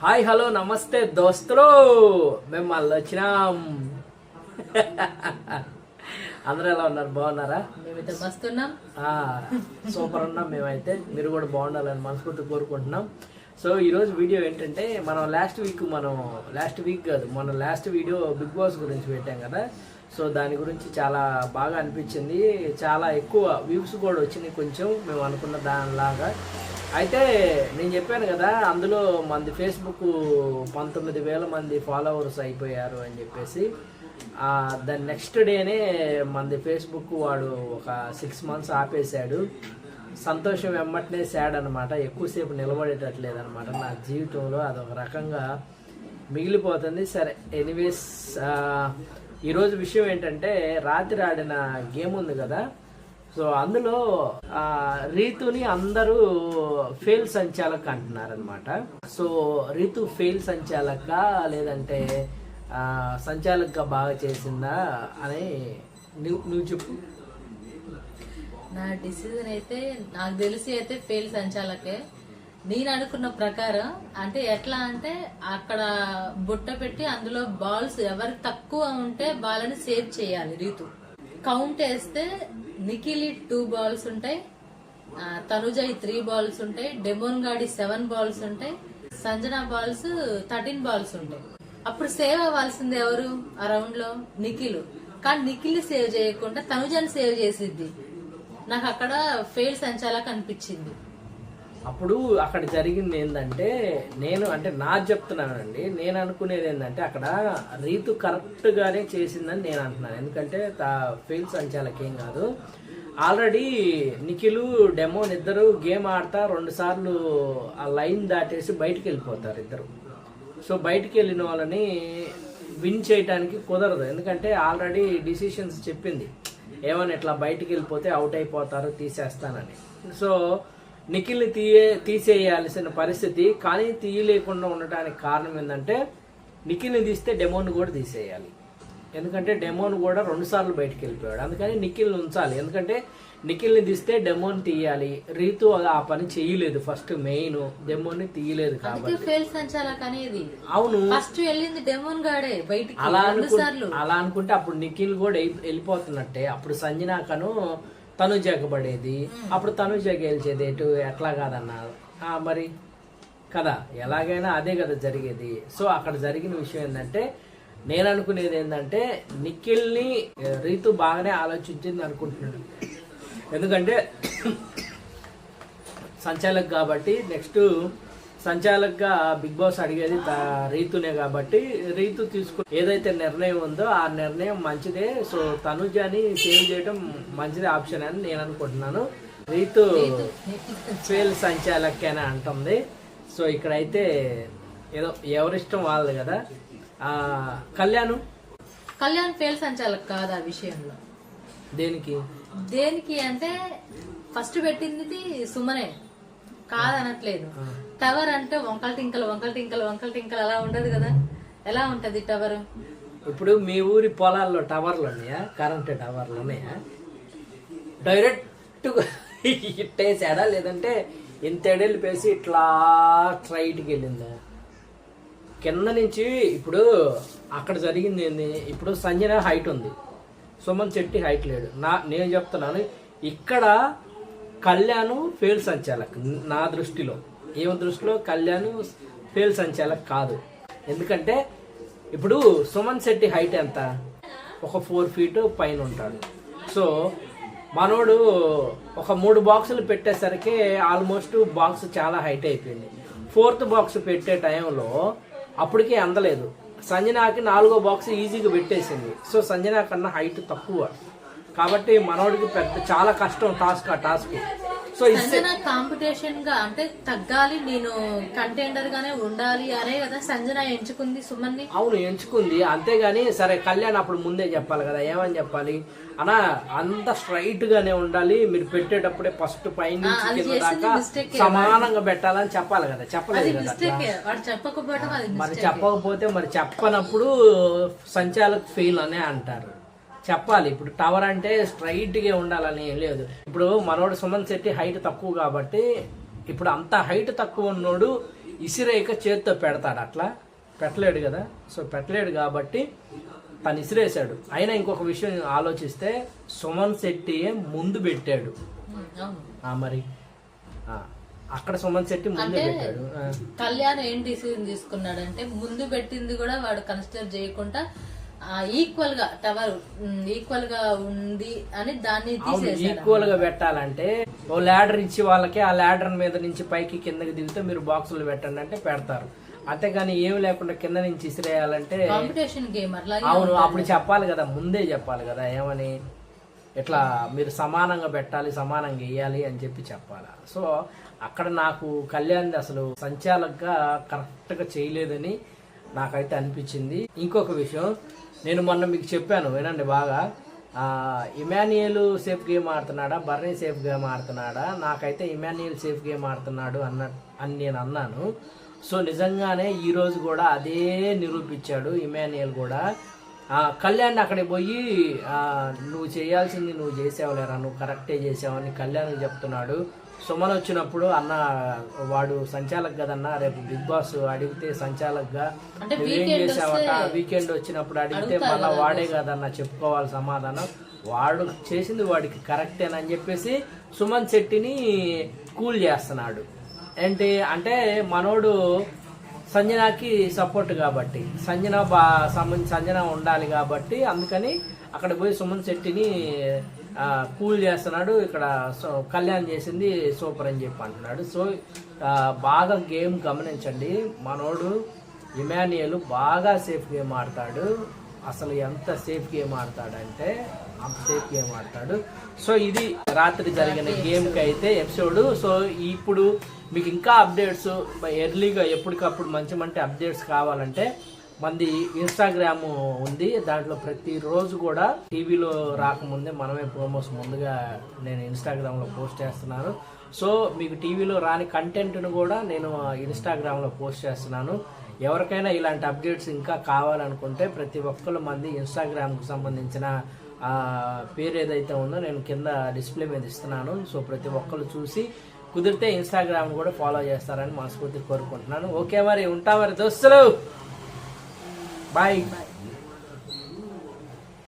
Hi hello నమస్తే దోస్తులు. మేము మళ్ళీ వచ్చినాం. అందరూ ఎలా ఉన్నారు? బాగున్నారా? మేమైతే మస్తున్నాం ఆ, సూపర్ ఉన్నాం మేమైతే. మీరు కూడా బాగుండాలని మనస్ఫూర్తి కోరుకుంటున్నాం. సో ఈరోజు వీడియో ఏంటంటే మనం లాస్ట్ వీక్ మనం లాస్ట్ వీక్ కాదు మన లాస్ట్ వీడియో బిగ్ బాస్ గురించి పెట్టాం కదా. సో దాని గురించి చాలా బాగా అనిపించింది. చాలా ఎక్కువ వ్యూస్ కూడా వచ్చినాయి కొంచెం మేము అనుకున్న దానిలాగా. అయితే నేను చెప్పాను కదా అందులో మంది ఫేస్బుక్ పంతొమ్మిది వేల మంది ఫాలోవర్స్ అయిపోయారు అని చెప్పేసి. దాని నెక్స్ట్ డేనే మనది ఫేస్బుక్ వాడు ఒక సిక్స్ మంత్స్ ఆపేశాడు. సంతోషం వెమ్మటనే సాడ్ అనమాట ఎక్కువసేపు నిలబడేటట్లేదు అనమాట నా జీవితంలో అదొక రకంగా మిగిలిపోతుంది. సరే ఎనీవేస్ ఈరోజు విషయం ఏంటంటే రాత్రి ఆడిన గేమ్ ఉంది కదా. సో అందులో రీతుని అందరూ ఫెయిల్ సంచాలక అంటున్నారనమాట సో రీతు ఫెయిల్ సంచాలక లేదంటే ఆ, బాగా చేసిందా అని నువ్వు నువ్వు చెప్పు. నా డిసిజన్ అయితే నాకు తెలిసి అయితే ఫెయిల్ సంచాలకే. నేను అనుకున్న ప్రకారం అంటే ఎట్లా అంటే అక్కడ బుట్ట పెట్టి అందులో బాల్స్ ఎవరు తక్కువ ఉంటే బాలని సేవ్ చేయాలి రీతు. కౌంట్ వేస్తే నిఖిలి టూ బాల్స్ ఉంటాయి ఆ, త్రీ బాల్స్ ఉంటాయి డెమోన్ గాడి సెవెన్ బాల్స్ ఉంటాయి సంజనా బాల్స్ థర్టీన్ బాల్స్ ఉంటాయి. అప్పుడు సేవ్ అవ్వాల్సింది ఎవరు? ఆ రౌండ్లో నిఖిల్. కానీ నిఖిల్ సేవ్ చేయకుండా తనుజని సేవ్ చేసిద్ది. నాకు అక్కడ ఫెయిల్ సంచాలక అనిపించింది. అప్పుడు అక్కడ జరిగింది ఏంటంటే నేను అంటే నా చెప్తున్నానండి నేను అనుకునేది ఏంటంటే అక్కడ రీతు కరెక్ట్గానే చేసిందని నేను అంటున్నాను. ఎందుకంటే ఫెయిల్ సంచాలకేం కాదు. ఆల్రెడీ నిఖిలు డెమోన్ ఇద్దరు గేమ్ ఆడతా రెండు సార్లు ఆ లైన్ దాటేసి బయటికి వెళ్ళిపోతారు ఇద్దరు. సో బయటికి వెళ్ళిన వాళ్ళని విన్ చేయడానికి కుదరదు. ఎందుకంటే ఆల్రెడీ డిసిషన్స్ చెప్పింది. ఏమని ఇట్లా బయటికి వెళ్ళిపోతే అవుట్ అయిపోతారు తీసేస్తానని. సో నిఖిల్ని తీయే తీసేయాల్సిన పరిస్థితి కానీ తీయలేకుండా ఉండటానికి కారణం ఏంటంటే నిఖిల్ని తీస్తే డెమోన్ కూడా తీసేయాలి. ఎందుకంటే డెమోన్ కూడా రెండు సార్లు బయటికి వెళ్ళిపోయాడు. అందుకని నిఖిల్ని ఉంచాలి. ఎందుకంటే నిఖిల్ని తీస్తే డెమోన్ తీయాలి. రీతు ఆ పని చేయలేదు ఫస్ట్ మెయిన్. డెమోని తీయలేదు కాబట్టి. అవును. ఫస్ట్ వెళ్ళింది డెమోన్ గాడే బయటికి అలా అలా అనుకుంటే అప్పుడు నిఖిల్ కూడా వెళ్ళి- వెళ్ళిపోతున్నట్టే. అప్పుడు సంజనాకను తను జగబడేది అప్పుడు తను గెలిచేది ఎటు? ఎట్లా కాదన్నారు మరి? కదా. ఎలాగైనా అదే కదా జరిగేది. సో అక్కడ జరిగిన విషయం ఏంటంటే నేను అనుకునేది ఏంటంటే నిఖిల్ని రీతు బాగానే ఆలోచించింది అనుకుంటున్నాను ఎందుకంటే సంచాలక్ కాబట్టి నెక్స్ట్ సంచాలక్గా బిగ్ బాస్ అడిగేది రీతునే కాబట్టి రీతు తీసుకు ఏదైతే నిర్ణయం ఉందో ఆ నిర్ణయం మంచిదే. సో తనుజాని సేవ్ చేయడం మంచిదే ఆప్షన్ అని నేను అనుకుంటున్నాను. రీతు ఫెయిల్ సంచాలక్ అని అంటుంది. సో ఇక్కడైతే ఏదో ఎవరిష్టం వాళ్ళది కదా. కళ్యాణ్? కళ్యాణ్ ఫెయిల్ సంచాలక కాదు ఆ విషయంలో. దేనికి? దేనికి అంటే ఫస్ట్ పెట్టింది సుమనే. కాదనట్లేదు. టవర్ అంటే వంకల టింకలు వంకల టింకలు వంకల టింకలు అలా ఉండదు కదా. ఎలా ఉంటది టవర్? ఇప్పుడు మీ ఊరి పొలాల్లో టవర్లు ఉన్నాయా? కరెంట్ టవర్లు ఉన్నాయా? డైరెక్ట్ ఇట్టేసాడా? లేదంటే ఇంత ఎడెళ్ళు పేసి ఇట్లా స్ట్రైట్కి వెళ్ళిందా? కింద నుంచి ఇప్పుడు అక్కడ జరిగింది ఏంది? ఇప్పుడు సంజన హైట్ ఉంది. సుమన్ శెట్టి హైట్ లేడు నా నేను చెప్తున్నాను ఇక్కడ కళ్యాణ్ ఫెయిల్ సంచాలక్ నా దృష్టిలో. ఏమ దృష్టిలో? కళ్యాణ్ ఫెయిల్ సంచాలక్ కాదు. ఎందుకంటే ఇప్పుడు సుమన్ శెట్టి హైట్ ఎంత? ఒక ఫోర్ ఫీట్ పైన ఉంటాడు. సో మనోడు ఒక మూడు బాక్సులు పెట్టేసరికి ఆల్మోస్ట్ బాక్స్ చాలా హైట్ అయిపోయింది. ఫోర్త్ బాక్స్ పెట్టే టైంలో అప్పటికే అందలేదు. సంజనాకి నాలుగో బాక్స్ ఈజీగా పెట్టేసింది. సో సంజనా కన్నా హైట్ తక్కువ. కాబట్టి మనోడికి పెద్ద చాలా కష్టం టాస్క్ ఆ టాస్క్ సో సంజన కాంపిటీషన్గా అంటే తగ్గాలి నేను కంటెండర్ గానే ఉండాలి అనే కదా సంజన ఎంచుకుంది సుమన్ని? అవును ఎంచుకుంది. అంతేగాని సరే కళ్యాణ్ అప్పుడు ముందే చెప్పాలి కదా ఏమని చెప్పాలి? అనా అంత స్ట్రైట్ గానే ఉండాలి. మీరు పెట్టేటప్పుడే ఫస్ట్ పైన సమానంగా పెట్టాలని చెప్పాలి కదా చెప్పలేదు కదా మరి. చెప్పకపోతే మరి చెప్పనప్పుడు సంచాలక్ ఫెయిల్ అనే అంటారు. చెప్పాలి. ఇప్పుడు టవర్ అంటే స్ట్రైట్గా ఉండాలని ఏం లేదు. ఇప్పుడు మనోడు సుమన్ శెట్టి హైట్ తక్కువ కాబట్టి ఇప్పుడు అంత హైట్ తక్కువ ఉన్నోడు ఇసిరేయక చేత్తో పెడతాడు. అట్లా పెట్టలేడు కదా. సో పెట్టలేడు కాబట్టి తను ఇసిరేశాడు. అయినా ఇంకొక విషయం ఆలోచిస్తే సుమన్ శెట్టియే ముందు పెట్టాడు. మరి ఆ, అక్కడ సుమన్ శెట్టి ముందే పెట్టాడు. కళ్యాణ్ ఏం డిసిజన్ తీసుకున్నాడంటే ముందు పెట్టింది కూడా వాడు కన్సిడర్ చేయకుండా ఈక్వల్గా టవర్ ఈక్వల్గా ఉంది అని దాన్ని ఈక్వల్గా పెట్టాలంటే ఓ ల్యాడర్ ఇచ్చి వాళ్ళకి ఆ ల్యాడర్ మీద నుంచి పైకి కిందకి దిగితే మీరు బాక్సులు పెట్టండి అంటే పెడతారు. అంతేగాని ఏమి లేకుండా కింద నుంచి ఇసిరేయాలంటే కాంపిటీషన్ గేమ్ అట్లాగే అవును అప్పుడు చెప్పాలి కదా ముందే చెప్పాలి కదా ఏమని? ఇట్లా మీరు సమానంగా పెట్టాలి సమానంగా వేయాలి అని చెప్పి చెప్పాలి? సో అక్కడ నాకు కళ్యాణ్ అసలు సంచాలకుగా కరెక్ట్గా చేయలేదని నాకైతే అనిపించింది. ఇంకొక విషయం నేను మొన్న మీకు చెప్పాను వినండి బాగా. ఆ, ఇమాన్యుయల్ సేఫ్ గేమ్ ఆడుతున్నాడా? బర్నీ సేఫ్ గేమ్ ఆడుతున్నాడా? నాకైతే ఇమాన్యుయల్ సేఫ్ గేమ్ ఆడుతున్నాడు అన్న అని నేను అన్నాను. సో నిజంగానే ఈరోజు కూడా అదే నిరూపించాడు ఇమాన్యుయల్ కూడా. కళ్యాణ్ అక్కడికి పోయి నువ్వు చేయాల్సింది నువ్వు చేసావులేరా నువ్వు కరెక్టే చేసావని కళ్యాణ్ చెప్తున్నాడు. సుమన్ వచ్చినప్పుడు అన్న వాడు సంచాలక్ కదన్నా రేపు బిగ్ బాస్ అడిగితే సంచాలక్గా అంటే నువ్వేం చేసావట? వీకెండ్ వచ్చినప్పుడు అడిగితే మళ్ళీ వాడే కదన్నా చెప్పుకోవాలి సమాధానం. వాడు చేసింది వాడికి కరెక్టేనని చెప్పేసి సుమన్ శెట్టిని కూల్ చేస్తున్నాడు. ఏంటి అంటే మనోడు సంజనాకి సపోర్ట్ కాబట్టి. సంజన బా సంబంధించి సంజన ఉండాలి కాబట్టి అందుకని అక్కడ పోయి సుమన్ శెట్టిని కూల్ చేస్తున్నాడు. ఇక్కడ సో కళ్యాణ్ చేసింది సూపర్ అని చెప్పి అంటున్నాడు. సో బాగా గేమ్ గమనించండి. మనోడు ఇమానియల్ బాగా సేఫ్ గేమ్ ఆడతాడు. అసలు ఎంత సేఫ్ గేమ్ ఆడతాడంటే అంత గేమ్ ఆడతాడు. సో ఇది రాత్రి జరిగిన గేమ్కి అయితే ఎపిసోడ్. సో ఇప్పుడు మీకు ఇంకా అప్డేట్స్ ఎర్లీగా ఎప్పటికప్పుడు మంచి మంచి అప్డేట్స్ కావాలంటే మంది ఇన్స్టాగ్రామ్ ఉంది. దాంట్లో ప్రతిరోజు కూడా టీవీలో రాకముందే మనమే ప్రోమోస్ ముందుగా నేను ఇన్స్టాగ్రామ్లో పోస్ట్ చేస్తున్నాను. సో మీకు టీవీలో రాని కంటెంట్ను కూడా నేను ఇన్స్టాగ్రామ్లో పోస్ట్ చేస్తున్నాను. ఎవరికైనా ఇలాంటి అప్డేట్స్ ఇంకా కావాలనుకుంటే ప్రతి ఒక్కరు మంది ఇన్స్టాగ్రామ్కి సంబంధించిన ఆ, పేరు ఏదైతే ఉందో నేను కింద డిస్ప్లే మీద ఇస్తున్నాను. సో ప్రతి ఒక్కరు చూసి కుదిరితే ఇన్స్టాగ్రామ్ కూడా ఫాలో చేస్తారని మనస్ఫూర్తి కోరుకుంటున్నాను. ఓకే మరి ఉంటా మరి దోస్తులు. బాయ్